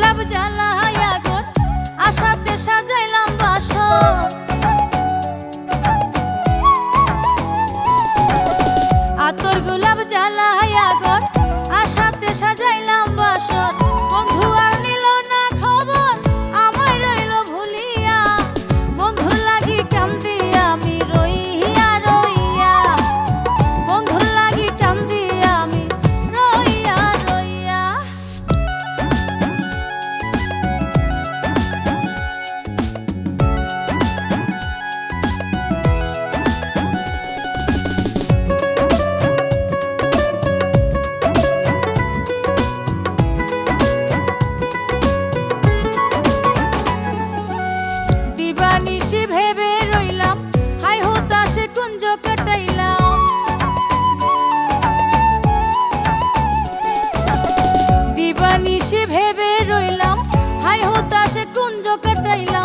গোলাপ জ্বালা আগুন আশাতে সাজাইলা দিবানিশি ভেবে রইলাম। হাই হতাশে কুঞ্জ কাটাইলাম।